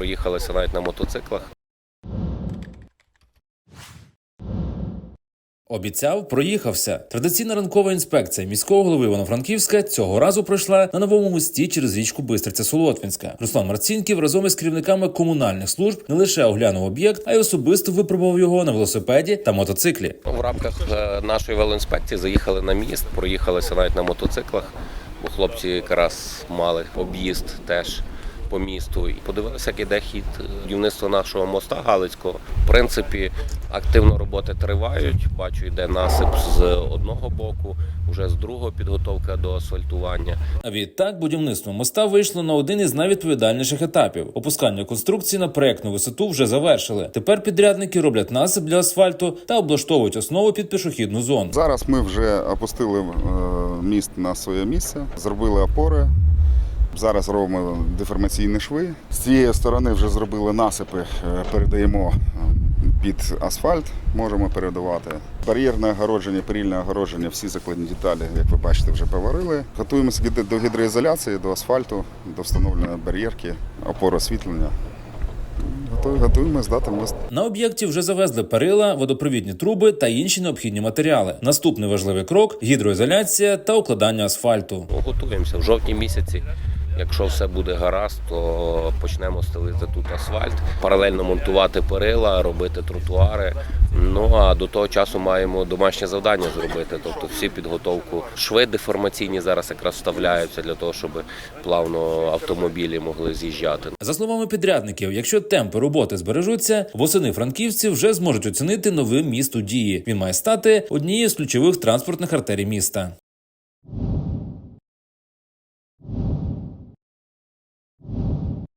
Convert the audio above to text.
проїхалися навіть на мотоциклах. Обіцяв, проїхався. Традиційна ранкова інспекція міського голови Івано-Франківська цього разу пройшла на новому мості через річку Бистриця Солотвінська. Руслан Марцінків разом із керівниками комунальних служб не лише оглянув об'єкт, а й особисто випробував його на велосипеді та мотоциклі. В рамках е, нашої велоінспекції заїхали на міст, проїхалися навіть на мотоциклах, бо хлопці якраз мали об'їзд теж по місту. І подивилися, як іде хід е, будівництва нашого моста Галицького. В принципі, активно роботи тривають. Бачу, йде насип з одного боку, вже з другого підготовка до асфальтування. А відтак будівництво моста вийшло на один із найвідповідальніших етапів. Опускання конструкції на проектну висоту вже завершили. Тепер підрядники роблять насип для асфальту та облаштовують основу під пішохідну зону. Зараз ми вже опустили е, міст на своє місце, зробили опори. Зараз робимо деформаційні шви. З цієї сторони вже зробили насипи, е, передаємо е, під асфальт, можемо передавати. Бар'єрне огородження, перільне огородження, всі закладні деталі, як ви бачите, вже поварили. Готуємося до гідроізоляції, до асфальту, до встановлення бар'єрки, опор освітлення. Готуємо здати мост. На об'єкті вже завезли перила, водопровідні труби та інші необхідні матеріали. Наступний важливий крок гідроізоляція та укладання асфальту. Готуємося в жовтні місяці. Якщо все буде гаразд, то почнемо стелити тут асфальт, паралельно монтувати перила, робити тротуари. Ну а до того часу маємо домашнє завдання зробити. Тобто всі підготовку шви деформаційні зараз якраз вставляються для того, щоб плавно автомобілі могли з'їжджати. За словами підрядників, якщо темпи роботи збережуться, восени франківці вже зможуть оцінити новий міст у дії. Він має стати однією з ключових транспортних артерій міста.